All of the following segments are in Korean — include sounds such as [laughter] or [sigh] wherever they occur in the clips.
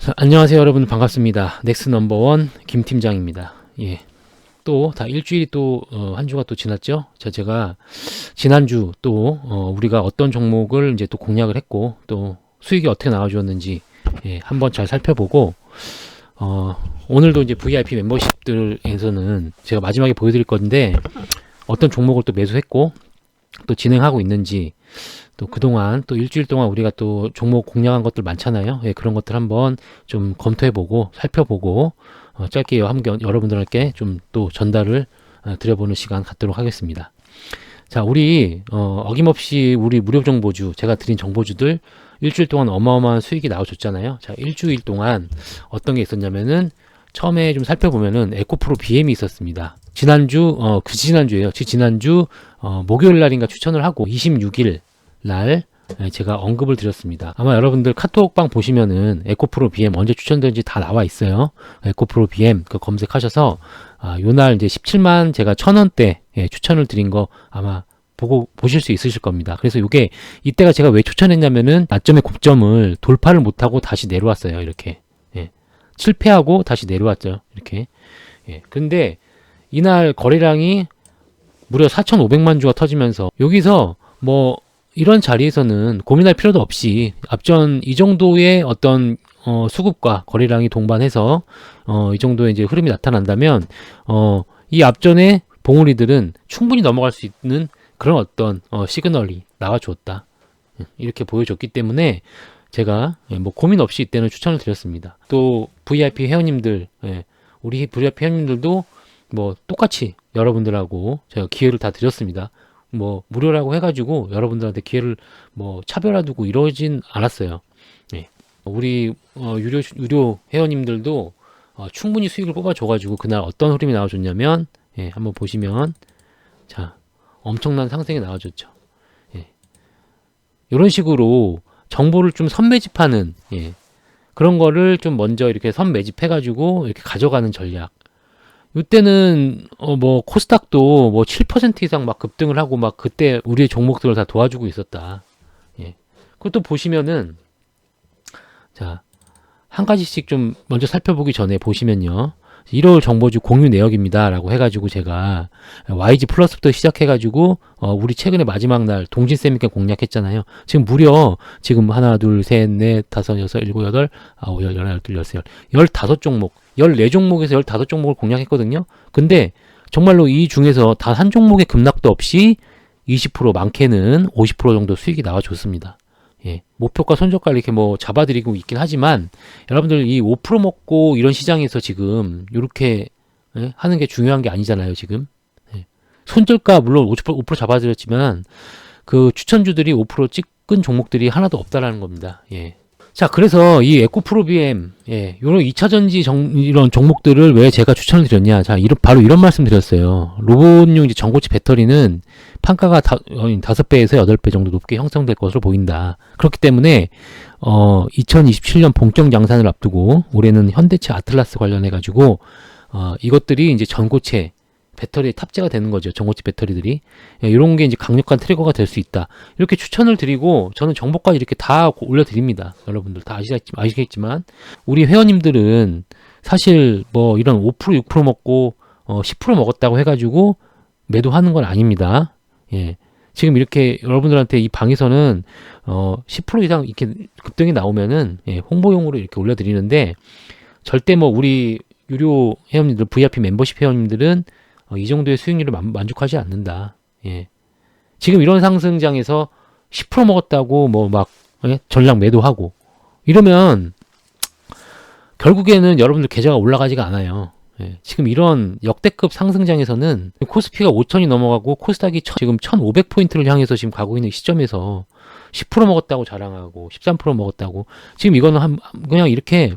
자, 안녕하세요 여러분 반갑습니다. 넥스 넘버원 김 팀장입니다. 예. 또 다 일주일이 또한 주가 또 지났죠. 자 제가 지난주 또 어, 우리가 어떤 종목을 이제 또 공략을 했고 또 수익이 어떻게 나와주었는지 예, 한번 잘 살펴보고 어, 오늘도 이제 VIP 멤버십들에서는 제가 마지막에 보여드릴 건데 어떤 종목을 또 매수했고 또 진행하고 있는지 또 그동안 또 일주일 동안 우리가 또 종목 공략한 것들 많잖아요. 예, 그런 것들 한번 좀 검토해보고 살펴보고 어, 짧게 한번 여러분들께 좀 또 전달을 어, 드려보는 시간 갖도록 하겠습니다. 자, 우리 어, 어김없이 우리 무료 정보주 제가 드린 정보주들 일주일 동안 어마어마한 수익이 나와줬잖아요. 자, 일주일 동안 어떤 게 있었냐면은 처음에 좀 살펴보면은 에코프로 BM이 있었습니다. 지난주 어, 그 지난주에요. 지 지난주 어, 목요일 날인가 추천을 하고 26일 날 예, 제가 언급을 드렸습니다. 아마 여러분들 카톡방 보시면은 에코프로 BM 언제 추천된지 다 나와 있어요. 에코프로 BM 그 검색하셔서 아, 요날 이제 17만 제가 천 원대 예, 추천을 드린 거 아마 보고 보실 수 있으실 겁니다. 그래서 요게 이때가 제가 왜 추천했냐면은 낮점의 고점을 돌파를 못하고 다시 내려왔어요. 이렇게 예. 실패하고 다시 내려왔죠. 이렇게 예. 근데 이날 거래량이 무려 4,500만 주가 터지면서 여기서 뭐 이런 자리에서는 고민할 필요도 없이 앞전 이 정도의 어떤 어, 수급과 거래량이 동반해서 어, 이 정도의 이제 흐름이 나타난다면 어, 이 앞전의 봉우리들은 충분히 넘어갈 수 있는 그런 어떤 어, 시그널이 나와주었다 이렇게 보여줬기 때문에 제가 예, 뭐 고민 없이 이때는 추천을 드렸습니다. 또 VIP 회원님들 예, 우리 VIP 회원님들도 뭐 똑같이 여러분들하고 제가 기회를 다 드렸습니다. 뭐 무료라고 해가지고 여러분들한테 기회를 뭐 차별화 두고 이러진 않았어요. 네. 우리 어, 유료 유료 회원님들도 어, 충분히 수익을 뽑아줘가지고 그날 어떤 흐름이 나와줬냐면 예, 한번 보시면 자 엄청난 상승이 나와줬죠. 예. 이런 식으로 정보를 좀 선매집하는 예, 그런 거를 좀 먼저 이렇게 선매집해 가지고 이렇게 가져가는 전략. 이때는 어 뭐 코스닥도 뭐 7% 이상 막 급등을 하고 막 그때 우리의 종목들을 다 도와주고 있었다. 예. 그것도 보시면은 자, 한 가지씩 좀 먼저 살펴보기 전에 보시면요. 1월 정보주 공유 내역입니다 라고 해가지고 제가 YG 플러스부터 시작해가지고 어 우리 최근에 마지막 날 동진쌤께 공략했잖아요. 지금 무려 지금 하나 둘 셋 넷 다섯 여섯 일곱 여덟 아홉 열 열하나 열둘 열세 열 열다섯 종목 14종목에서 15종목을 공략했거든요. 근데 정말로 이 중에서 단 한 종목의 급락도 없이 20% 많게는 50% 정도 수익이 나와줬습니다. 예. 목표가 손절가 이렇게 뭐 잡아드리고 있긴 하지만 여러분들 이 5% 먹고 이런 시장에서 지금 이렇게 예? 하는 게 중요한 게 아니잖아요, 지금. 예. 손절가 물론 50% 5% 잡아드렸지만 그 추천주들이 5% 찍은 종목들이 하나도 없다라는 겁니다. 예. 자, 그래서 이 에코프로비엠, 예, 요런 2차 전지 정, 이런 종목들을 왜 제가 추천을 드렸냐. 자, 이런, 바로 이런 말씀 드렸어요. 로봇용 이제 전고치 배터리는 판가가 다, 어, 5배에서 8배 정도 높게 형성될 것으로 보인다. 그렇기 때문에, 어, 2027년 본격 양산을 앞두고 올해는 현대차 아틀라스 관련해가지고, 어, 이것들이 이제 전고체, 배터리에 탑재가 되는 거죠. 전고체 배터리들이. 예, 이런 게 이제 강력한 트리거가 될 수 있다. 이렇게 추천을 드리고 저는 정보까지 이렇게 다 올려드립니다. 여러분들 다 아시겠지, 아시겠지만 우리 회원님들은 사실 뭐 이런 5% 6% 먹고 어, 10% 먹었다고 해가지고 매도하는 건 아닙니다. 예. 지금 이렇게 여러분들한테 이 방에서는 어, 10% 이상 이렇게 급등이 나오면은 예, 홍보용으로 이렇게 올려드리는데 절대 뭐 우리 유료 회원님들, VIP 멤버십 회원님들은 어, 이 정도의 수익률을 만, 족하지 않는다. 예. 지금 이런 상승장에서 10% 먹었다고 뭐막 예? 전략 매도하고 이러면 결국에는 여러분들 계좌가 올라가지가 않아요. 예. 지금 이런 역대급 상승장에서는 코스피가 5천이 넘어가고 코스닥이 지금 1,500포인트를 향해서 지금 가고 있는 시점에서 10% 먹었다고 자랑하고 13% 먹었다고 지금 이거는 한 그냥 이렇게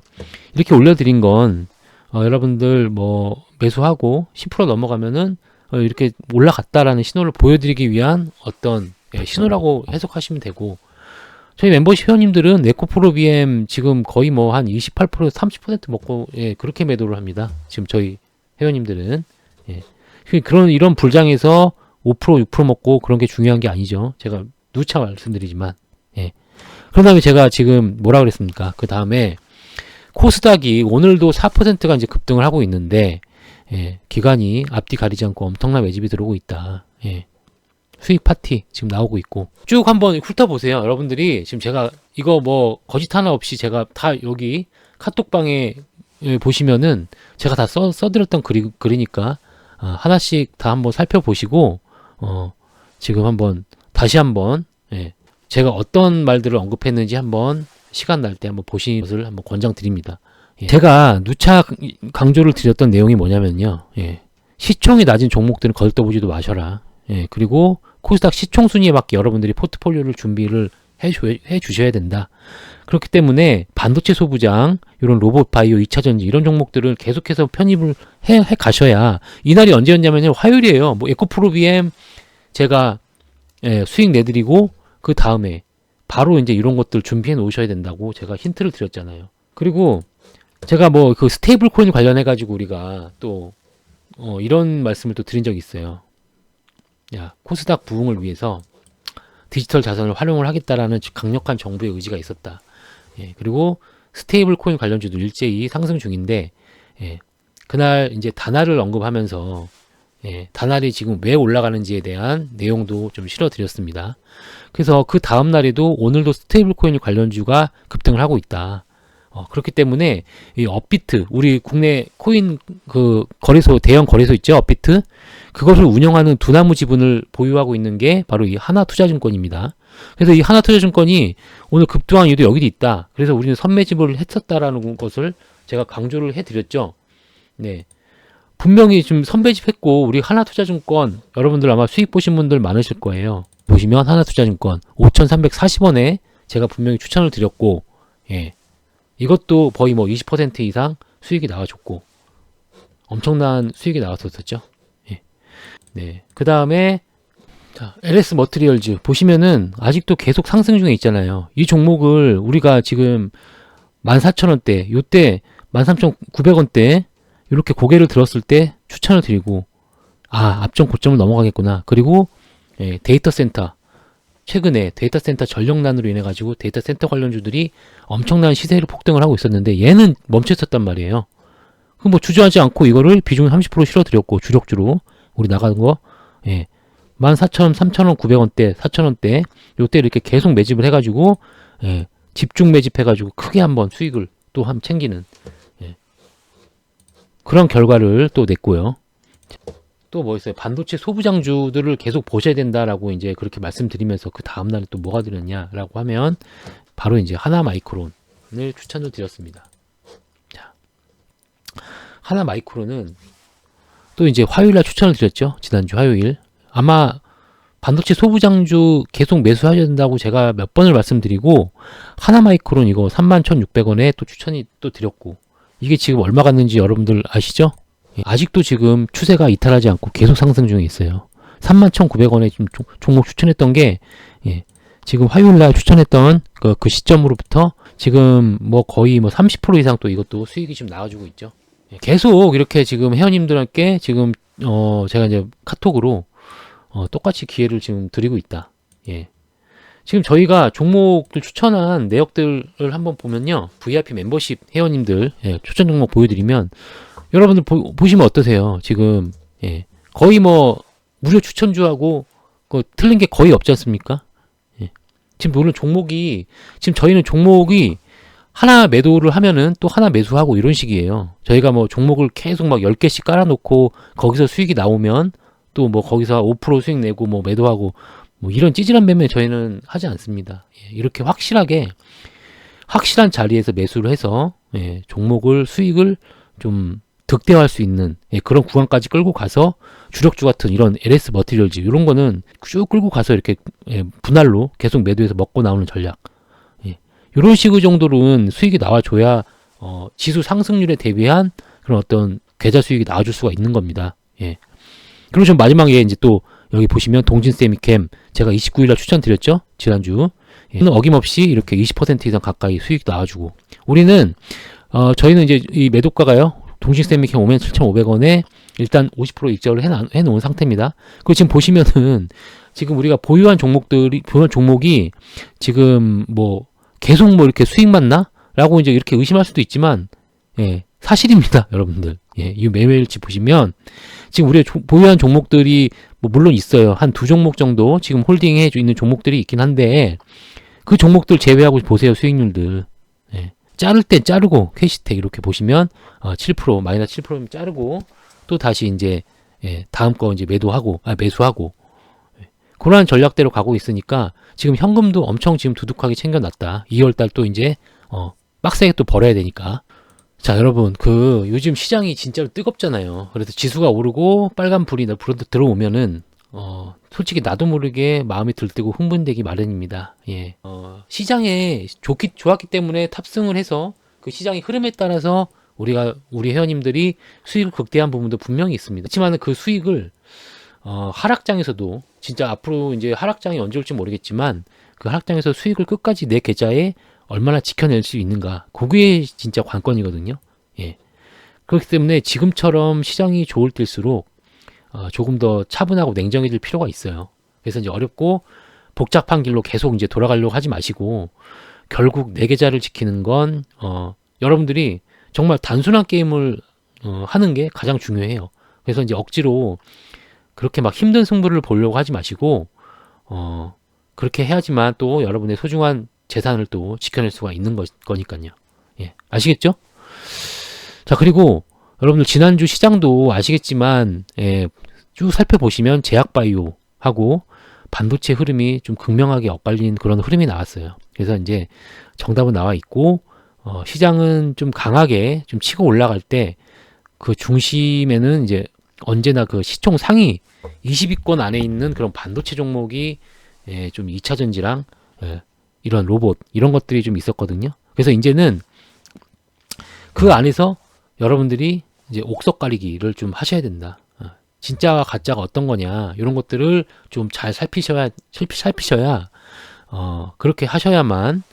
이렇게 올려드린 건 어, 여러분들 뭐 매수하고 10% 넘어가면은 어, 이렇게 올라갔다라는 신호를 보여드리기 위한 어떤 예, 신호라고 해석하시면 되고 저희 멤버십 회원님들은 네코프로 BM 지금 거의 뭐 한 28% 30% 먹고 예, 그렇게 매도를 합니다. 지금 저희 회원님들은 예. 그 그런 이런 불장에서 5% 6% 먹고 그런 게 중요한 게 아니죠. 제가 누차 말씀드리지만 예. 그런 다음에 제가 지금 뭐라 그랬습니까? 그 다음에 코스닥이 오늘도 4%가 이제 급등을 하고 있는데 예, 기간이 앞뒤 가리지 않고 엄청난 매집이 들어오고 있다. 예. 수익 파티 지금 나오고 있고 쭉 한번 훑어보세요. 여러분들이 지금 제가 이거 뭐 거짓 하나 없이 제가 다 여기 카톡방에 예, 보시면은 제가 다 써, 써드렸던 글이, 글이니까 아, 하나씩 다 한번 살펴보시고 어, 지금 한번 다시 한번 예, 제가 어떤 말들을 언급했는지 한번 시간 날 때 한번 보시는 것을 한번 권장드립니다. 예. 제가 누차 강조를 드렸던 내용이 뭐냐면요. 예. 시총이 낮은 종목들은 거들떠보지도 마셔라. 예. 그리고 코스닥 시총 순위에 맞게 여러분들이 포트폴리오를 준비를 해 주셔야 된다. 그렇기 때문에 반도체 소부장, 이런 로봇 바이오, 2차 전지 이런 종목들을 계속해서 편입을 해, 해 가셔야 이날이 언제였냐면요. 화요일이에요. 뭐 에코프로 BM 제가 예, 수익 내드리고 그 다음에 바로 이제 이런 것들 준비해 놓으셔야 된다고 제가 힌트를 드렸잖아요. 그리고 제가 뭐 그 스테이블 코인 관련해 가지고 우리가 또 어, 이런 말씀을 또 드린 적이 있어요. 야, 코스닥 부흥을 위해서 디지털 자산을 활용을 하겠다라는 강력한 정부의 의지가 있었다. 예, 그리고 스테이블 코인 관련주도 일제히 상승 중인데, 예, 그날 이제 단알을 언급하면서, 예, 단알이 지금 왜 올라가는지에 대한 내용도 좀 실어드렸습니다. 그래서 그 다음 날에도 오늘도 스테이블 코인 관련주가 급등을 하고 있다. 어, 그렇기 때문에 이 업비트 우리 국내 코인 그 거래소 대형 거래소 있죠 업비트 그것을 운영하는 두나무 지분을 보유하고 있는 게 바로 이 하나투자증권입니다. 그래서 이 하나투자증권이 오늘 급등한 이유도 여기도 있다. 그래서 우리는 선매집을 했었다라는 것을 제가 강조를 해드렸죠. 네. 분명히 지금 선배집했고 우리 하나투자증권 여러분들 아마 수익 보신 분들 많으실 거예요. 보시면 하나투자증권 5,340원에 제가 분명히 추천을 드렸고 예. 이것도 거의 뭐 20% 이상 수익이 나와줬고 엄청난 수익이 나왔었죠. 예. 네. 그 다음에 자, LS 머트리얼즈 보시면은 아직도 계속 상승 중에 있잖아요. 이 종목을 우리가 지금 14,000원대, 요때 13,900원대 이렇게 고개를 들었을 때 추천을 드리고 아, 앞전 고점을 넘어가겠구나. 그리고 예, 데이터 센터 최근에 데이터 센터 전력난으로 인해 가지고 데이터 센터 관련주들이 엄청난 시세를 폭등을 하고 있었는데 얘는 멈춰 있었단 말이에요. 그럼 뭐 주저하지 않고 이거를 비중 30% 실어드렸고 주력주로 우리 나가는 거 예. 14,000원, 3,000원, 900원대, 4,000원대 요때 이렇게 계속 매집을 해가지고 예. 집중 매집해가지고 크게 한번 수익을 또 한 챙기는 예. 그런 결과를 또 냈고요. 또 뭐 있어요? 반도체 소부장주들을 계속 보셔야 된다라고 이제 그렇게 말씀드리면서 그 다음 날에 또 뭐가 들었냐라고 하면 바로 이제 하나 마이크론을 추천을 드렸습니다. 자, 하나 마이크론은 또 이제 화요일 날 추천을 드렸죠. 지난주 화요일. 아마 반도체 소부장주 계속 매수하셔야 된다고 제가 몇 번을 말씀드리고 하나 마이크론 이거 31,600원에 또 추천이 또 드렸고 이게 지금 얼마 갔는지 여러분들 아시죠? 예, 아직도 지금 추세가 이탈하지 않고 계속 상승 중에 있어요. 31,900원에 지금 종목 추천했던 게 예, 지금 화요일 날 추천했던 그, 그 시점으로부터 지금 뭐 거의 뭐 30% 이상 또 이것도 수익이 좀 나와주고 있죠. 예, 계속 이렇게 지금 회원님들께 지금 어 제가 이제 카톡으로 어 똑같이 기회를 지금 드리고 있다. 예. 지금 저희가 종목들 추천한 내역들을 한번 보면요. VIP 멤버십 회원님들 예, 추천 종목 보여드리면 여러분들 보, 시면 어떠세요? 지금 예. 거의 뭐 무료 추천주하고 그 틀린 게 거의 없지 않습니까? 예. 지금 물론 종목이 지금 저희는 종목이 하나 매도를 하면은 또 하나 매수하고 이런 식이에요. 저희가 뭐 종목을 계속 막 10개씩 깔아놓고 거기서 수익이 나오면 또 뭐 거기서 5% 수익 내고 뭐 매도하고 뭐 이런 찌질한 매매 저희는 하지 않습니다. 예. 이렇게 확실하게 확실한 자리에서 매수를 해서 예. 종목을 수익을 좀 득대화할 수 있는 예, 그런 구간까지 끌고 가서 주력주 같은 이런 LS 머티리얼즈 이런 거는 쭉 끌고 가서 이렇게 예, 분할로 계속 매도해서 먹고 나오는 전략 예, 이런 식의 정도로는 수익이 나와줘야 어, 지수 상승률에 대비한 그런 어떤 계좌 수익이 나와줄 수가 있는 겁니다. 예. 그리고 좀 마지막에 이제 또 여기 보시면 동진 세미캠 제가 29일날 추천드렸죠 지난주 예. 어김없이 이렇게 20% 이상 가까이 수익 나와주고 우리는 어, 저희는 이제 이 매도가가요 동식세미캠 5만 7,500원에 일단 50% 익절을 해, 놓은 상태입니다. 그리고 지금 보시면은 지금 우리가 보유한 종목들이 보유한 종목이 지금 뭐 계속 뭐 이렇게 수익만 나 라고 이제 이렇게 의심할 수도 있지만, 예, 사실입니다, [laughs] 여러분들. 예, 이 매매일치 보시면, 지금 우리가 조- 보유한 종목들이, 뭐, 물론 있어요. 한 두 종목 정도 지금 홀딩해 있는 종목들이 있긴 한데, 그 종목들 제외하고 보세요, 수익률들. 예, 자를 때 자르고, 캐시텍 이렇게 보시면, 어, 7%, 마이너스 7%면 자르고, 또 다시 이제, 예, 다음 거 이제 매도하고, 아, 매수하고, 예, 그러한 전략대로 가고 있으니까, 지금 현금도 엄청 지금 두둑하게 챙겨놨다. 2월달 또 이제, 어, 빡세게 또 벌어야 되니까. 자, 여러분, 그, 요즘 시장이 진짜로 뜨겁잖아요. 그래서 지수가 오르고 빨간 불이 나- 불어 들어오면은, 어, 솔직히 나도 모르게 마음이 들뜨고 흥분되기 마련입니다. 예. 어, 시장에 좋기, 좋았기 때문에 탑승을 해서 그 시장의 흐름에 따라서 우리가, 우리 회원님들이 수익을 극대한 부분도 분명히 있습니다. 그렇지만 그 수익을, 어, 하락장에서도 진짜 앞으로 이제 하락장이 언제 올지 모르겠지만 그 하락장에서 수익을 끝까지 내 계좌에 얼마나 지켜낼 수 있는가. 그게 진짜 관건이거든요. 예. 그렇기 때문에 지금처럼 시장이 좋을 때일수록 어, 조금 더 차분하고 냉정해질 필요가 있어요. 그래서 이제 어렵고 복잡한 길로 계속 이제 돌아가려고 하지 마시고 결국 내 계좌를 지키는 건 어, 여러분들이 정말 단순한 게임을 어, 하는 게 가장 중요해요. 그래서 이제 억지로 그렇게 막 힘든 승부를 보려고 하지 마시고 어, 그렇게 해야지만 또 여러분의 소중한 재산을 또 지켜낼 수가 있는 거, 거니까요. 예, 아시겠죠? 자, 그리고 여러분들 지난주 시장도 아시겠지만 예, 쭉 살펴보시면 제약바이오하고 반도체 흐름이 좀 극명하게 엇갈린 그런 흐름이 나왔어요. 그래서 이제 정답은 나와 있고 어, 시장은 좀 강하게 좀 치고 올라갈 때 그 중심에는 이제 언제나 그 시총 상위 20위권 안에 있는 그런 반도체 종목이 예, 좀 2차 전지랑 예, 이런 로봇 이런 것들이 좀 있었거든요. 그래서 이제는 그 안에서 여러분들이 이제 옥석 가리기를 좀 하셔야 된다. 어, 진짜와 가짜가 어떤 거냐 이런 것들을 좀 잘 살피셔야 살피, 살피셔야 어, 그렇게 하셔야만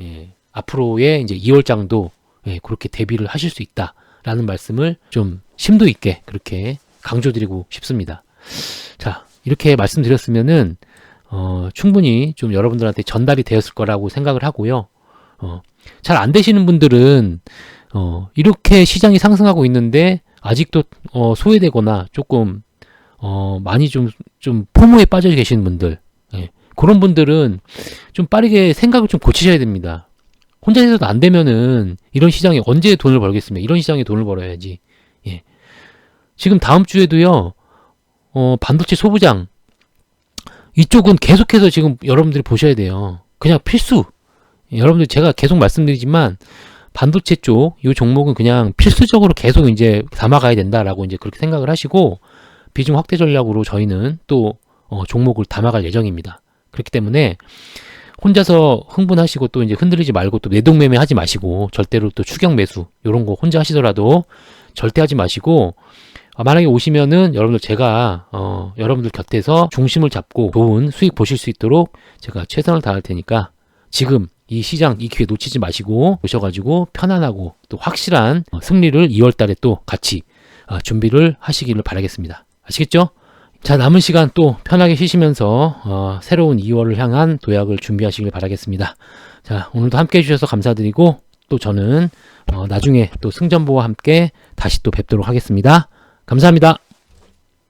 예, 앞으로의 이제 2월장도 예, 그렇게 대비를 하실 수 있다라는 말씀을 좀 심도 있게 그렇게 강조드리고 싶습니다. 자 이렇게 말씀드렸으면은 어, 충분히 좀 여러분들한테 전달이 되었을 거라고 생각을 하고요. 어, 잘 안 되시는 분들은 어, 이렇게 시장이 상승하고 있는데 아직도 어, 소외되거나 조금 어, 많이 좀, 좀 포모에 빠져 계시는 분들, 예, 그런 분들은 좀 빠르게 생각을 좀 고치셔야 됩니다. 혼자 해서도 안 되면은 이런 시장에 언제 돈을 벌겠습니까? 이런 시장에 돈을 벌어야지. 예. 지금 다음 주에도요, 어, 반도체 소부장, 이쪽은 계속해서 지금 여러분들이 보셔야 돼요. 그냥 필수. 예, 여러분들 제가 계속 말씀드리지만, 반도체 쪽, 이 종목은 그냥 필수적으로 계속 이제 담아가야 된다라고 이제 그렇게 생각을 하시고, 비중 확대 전략으로 저희는 또, 어, 종목을 담아갈 예정입니다. 그렇기 때문에, 혼자서 흥분하시고 또 이제 흔들리지 말고 또 내동매매 하지 마시고, 절대로 또 추격 매수, 요런 거 혼자 하시더라도 절대 하지 마시고, 아, 만약에 오시면은 여러분들 제가 어, 여러분들 곁에서 중심을 잡고 좋은 수익 보실 수 있도록 제가 최선을 다할 테니까 지금 이 시장 이 기회 놓치지 마시고 오셔가지고 편안하고 또 확실한 어, 승리를 2월달에 또 같이 어, 준비를 하시기를 바라겠습니다. 아시겠죠? 자 남은 시간 또 편하게 쉬시면서 어, 새로운 2월을 향한 도약을 준비하시길 바라겠습니다. 자 오늘도 함께 해주셔서 감사드리고 또 저는 어, 나중에 또 승전보와 함께 다시 또 뵙도록 하겠습니다. 감사합니다.